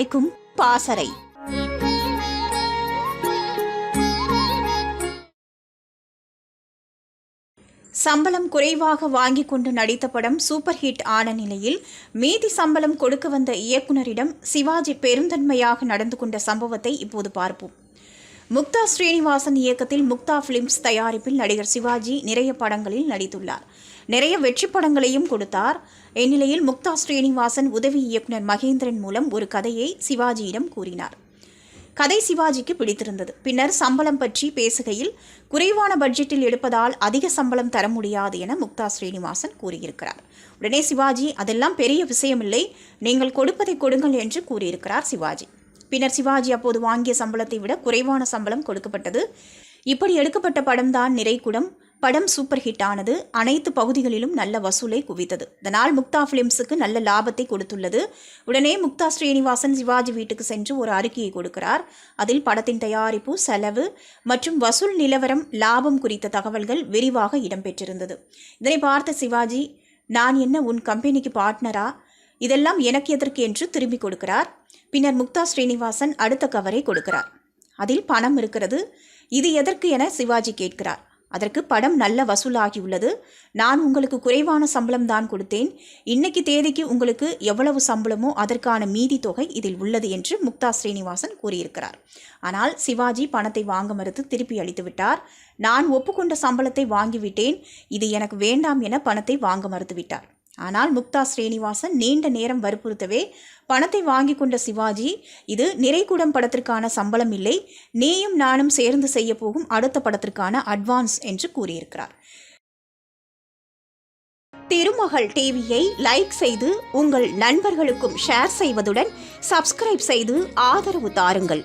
அழைக்கும் பாசறை. சம்பளம் குறைவாக வாங்கிக் கொண்டு நடித்த படம் சூப்பர் ஹிட் ஆன நிலையில் மீதி சம்பளம் கொடுக்க வந்த இயக்குனரிடம் சிவாஜி பெருந்தன்மையாக நடந்து கொண்ட சம்பவத்தை இப்போது பார்ப்போம். முக்தா ஸ்ரீனிவாசன் இயக்கத்தில் முக்தா பிலிம்ஸ் தயாரிப்பில் நடிகர் சிவாஜி நிறைய படங்களில் நடித்துள்ளார். நிறைய வெற்றி படங்களையும் கொடுத்தார். இந்நிலையில் முக்தா ஸ்ரீனிவாசன் உதவி இயக்குனர் மகேந்திரன் மூலம் ஒரு கதையை சிவாஜியிடம் கூறினார். கதை சிவாஜிக்கு பிடித்திருந்தது. பின்னர் சம்பளம் பற்றி பேசுகையில் குறைவான பட்ஜெட்டில் எடுப்பதால் அதிக சம்பளம் தர முடியாது என முக்தா ஸ்ரீனிவாசன் கூறியிருக்கிறார். உடனே சிவாஜி அதெல்லாம் பெரிய விஷயமில்லை. நீங்கள் கொடுப்பதை கொடுங்கள் என்று கூறியிருக்கிறார் சிவாஜி. பின்னர் சிவாஜி அப்போது வாங்கிய சம்பளத்தை விட குறைவான சம்பளம் கொடுக்கப்பட்டது. இப்படி எடுக்கப்பட்ட படம்தான் நிறைகுடம். படம் சூப்பர் ஹிட் ஆனது. அனைத்து பகுதிகளிலும் நல்ல வசூலை குவித்தது. இதனால் முக்தா பிலிம்ஸுக்கு நல்ல லாபத்தை கொடுத்துள்ளது. உடனே முக்தா ஸ்ரீனிவாசன் சிவாஜி வீட்டுக்கு சென்று ஒரு அறிக்கையை கொடுக்கிறார். அதில் படத்தின் தயாரிப்பு செலவு மற்றும் வசூல் நிலவரம் லாபம் குறித்த தகவல்கள் விரிவாக இடம்பெற்றிருந்தது. இதனை பார்த்த சிவாஜி நான் என்ன உன் கம்பெனிக்கு பார்ட்னரா இதெல்லாம் எனக்கு எதற்கு என்று திரும்பி கொடுக்கிறார். பின்னர் முக்தா ஸ்ரீனிவாசன் அடுத்த கவரை கொடுக்கிறார். அதில் பணம் இருக்கிறது. இது எதற்கு என சிவாஜி கேட்கிறார். அதற்கு படம் நல்ல வசூலாகியுள்ளது நான் உங்களுக்கு குறைவான சம்பளம் தான் கொடுத்தேன். இன்னைக்கு தேதிக்கு உங்களுக்கு எவ்வளவு சம்பளமோ அதற்கான மீதி தொகை இதில் உள்ளது என்று முக்தா ஸ்ரீனிவாசன் கூறியிருக்கிறார். ஆனால் சிவாஜி பணத்தை வாங்க மறுத்து திருப்பி அளித்து விட்டார். நான் ஒப்புக்கொண்ட சம்பளத்தை வாங்கிவிட்டேன். இது எனக்கு வேண்டாம் என பணத்தை வாங்க மறுத்துவிட்டார் ஆனால் முக்தா ஸ்ரீனிவாசன் நீண்ட நேரம் வற்புறுத்தவே பணத்தை வாங்கி கொண்ட சிவாஜி இது நிறைகுடம் படத்திற்கான சம்பளம் இல்லை நீயும் நானும் சேர்ந்து செய்ய போகும் அடுத்த படத்திற்கான அட்வான்ஸ் என்று கூறியிருக்கிறார். திருமகள் டிவியை லைக் செய்து உங்கள் நண்பர்களுக்கும் ஷேர் செய்வதுடன் சப்ஸ்கிரைப் செய்து ஆதரவு தாருங்கள்.